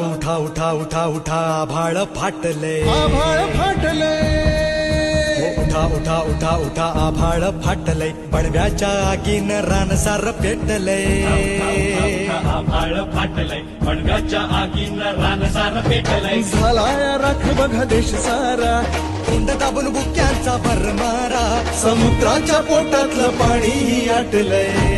उठा उठा उठा उठा आभाळ फाटले. आभाळ फाटले. उठा उठा उठा उठा आभाळ फाटले. पडव्याच्या आगीन रानसार पेटले. आभाळ फाटलंय पडव्याच्या आगीनं रानसार पेटलंय झालाय राख बघा देश सारा. कुंड दाबून बुक्यांचा भरमारा. समुद्राच्या पोटातलं पाणी आटलंय.